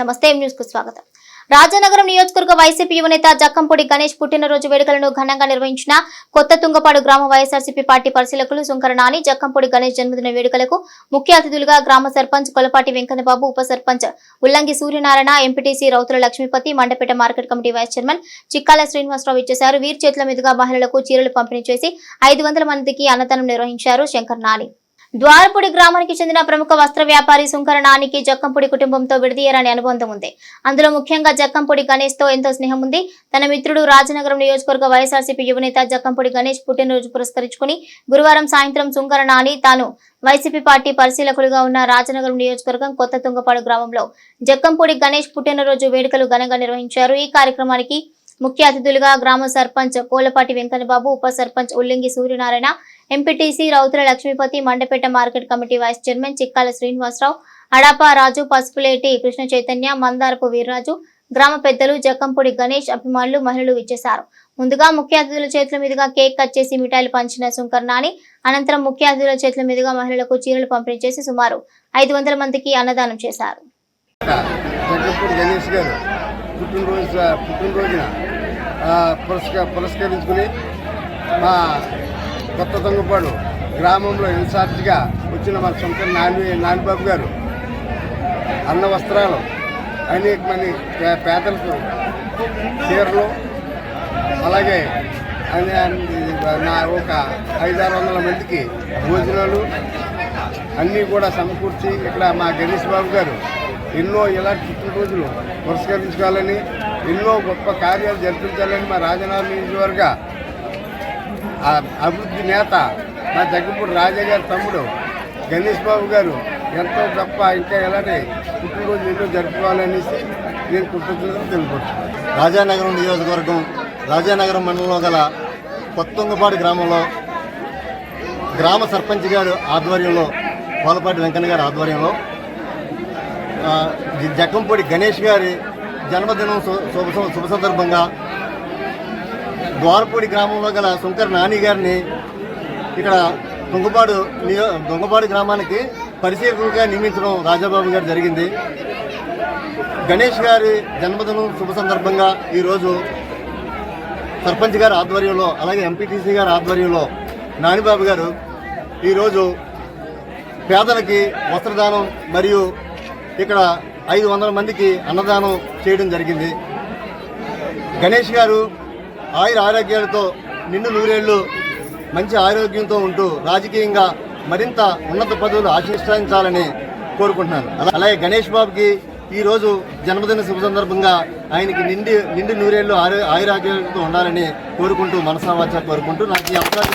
నమస్తే న్యూస్కు స్వాగతం. రాజానగరం నియోజకవర్గ వైసీపీ యువనేత జక్కంపూడి గణేష్ పుట్టినరోజు వేడుకలను ఘనంగా నిర్వహించిన కొత్త తుంగపాడు గ్రామ వైఎస్ఆర్సీపీ పార్టీ పరిశీలకులు శుంకర నాని జక్కంపూడి గణేష్ జన్మదిన వేడుకలకు ముఖ్య అతిథులుగా గ్రామ సర్పంచ్ కొలపాటి వెంకన్నబాబు ఉప sarpanch Ullangi Suryanarayana MPTC Rautula Lakshmipati Mandapeta market committee vice chairman Chikkala Srinivasarao ఇచ్చేశారు. వీరి చేతుల మీదుగా మహిళలకు చీరలు పంపిణీ చేసి ఐదు వందల మందికి అన్నదానం నిర్వహించారు శంకర్ నాని. ద్వారపూడి గ్రామానికి చెందిన ప్రముఖ వస్త్ర వ్యాపారి సుంకర నానికి జక్కంపూడి కుటుంబంతో విడదీయరాని అనుబంధం ఉంది. అందులో ముఖ్యంగా జక్కంపూడి గణేష్తో ఎంతో స్నేహం ఉంది. తన మిత్రుడు రాజనగరం నియోజకవర్గ వైఎస్ఆర్సీపీ యువనేత జక్కంపూడి గణేష్ పుట్టినరోజు పురస్కరించుకుని గురువారం సాయంత్రం సుంకరణాని తాను వైసీపీ పార్టీ పరిశీలకులుగా ఉన్న రాజనగరం నియోజకవర్గం కొత్త తుంగపాడు గ్రామంలో జక్కంపూడి గణేష్ పుట్టినరోజు వేడుకలు ఘనంగా నిర్వహించారు. ఈ కార్యక్రమానికి ముఖ్య అతిథులుగా గ్రామ సర్పంచ్ కోలపాటి వెంకన్నబాబు ఉప sarpanch Ullingi Suryanarayana MPTC Rautula Lakshmipati Mandapeta market committee vice chairman Chikkala Srinivasarao Adapa Raju Pasupuleti Krishna Chaitanya Mandarapu Veerraju గ్రామ పెద్దలు జక్కంపూడి గణేష్ అభిమానులు మహిళలు ఇచ్చేశారు ముందుగా ముఖ్య అతిథుల చేతుల మీదుగా కేక్ కట్ చేసి మిఠాయిలు పంచిన శంకర్ నాని అనంతరం ముఖ్య అతిథుల చేతుల మీదుగా మహిళలకు చీరలు పంపిణీ చేసి సుమారు ఐదు వందల మందికి అన్నదానం చేశారు. పుట్టినరోజున పురస్కరించుకుని మా కొత్త దొంగపాడు గ్రామంలో ఇన్ఛార్జిగా వచ్చిన మన సొంత నాని నానిబాబు గారు. అన్న వస్త్రాలు అనేక మంది పే- పేదలకు చీరలు అలాగే నా ఒక ఐదారు వందల మందికి భోజనాలు అన్నీ కూడా సమకూర్చి ఇక్కడ మా గణేష్ బాబు గారు ఎన్నో ఇలాంటి పుట్టినరోజులు పురస్కరించుకోవాలని ఎన్నో గొప్ప కార్యాలు జరిపించాలని మా రాజనగరం నియోజకవర్గ ఆ అభివృద్ధి నేత మా జగ్గపూడి రాజా గారి తమ్ముడు గణేష్ బాబు గారు ఎంతో గొప్ప ఇంకా ఎలాంటి పుట్టినరోజు ఎన్నో జరుపుకోవాలనేసి నేను కృతజ్ఞతలు తెలుపుతున్నాను రాజానగరం నియోజకవర్గం రాజానగరం మండలంలో గల కొత్తంగపాడు గ్రామంలో గ్రామ సర్పంచ్ గారు ఆధ్వర్యంలో పోలపాటి వెంకన్న గారి ఆధ్వర్యంలో జక్కంపూడి గణేష్ గారి జన్మదినం సు- శుభ శుభ సందర్భంగా ద్వారపూడి గ్రామంలో గల శంకర్ నాని గారిని ఇక్కడ దొంగపాడు నియో దొంగపాడు గ్రామానికి పరిశీలకులుగా నియమించడం రాజాబాబు గారు జరిగింది. గణేష్ గారి జన్మదినం శుభ సందర్భంగా ఈరోజు సర్పంచ్ గారి ఆధ్వర్యంలో అలాగే ఎంపీటీసీ గారి ఆధ్వర్యంలో నానిబాబు గారు ఈరోజు పేదలకి వస్త్రదానం మరియు ఇక్కడ ఐదు వందల మందికి అన్నదానం చేయడం జరిగింది. గణేష్ గారు ఆయుర ఆరోగ్యాలతో నిండు నూరేళ్ళు మంచి ఆరోగ్యంతో ఉంటూ రాజకీయంగా మరింత ఉన్నత పదవులు ఆశీర్వదించాలని కోరుకుంటున్నాను. అలా- అలాగే గణేష్ బాబుకి ఈ రోజు జన్మదిన శుభ సందర్భంగా ఆయనకి నిండి నిండు నూరేళ్ళు ఆరో ఆయురాగ్యాలతో ఉండాలని కోరుకుంటూ మనసావాచ కోరుకుంటూ నాకు ఈ అవకాశం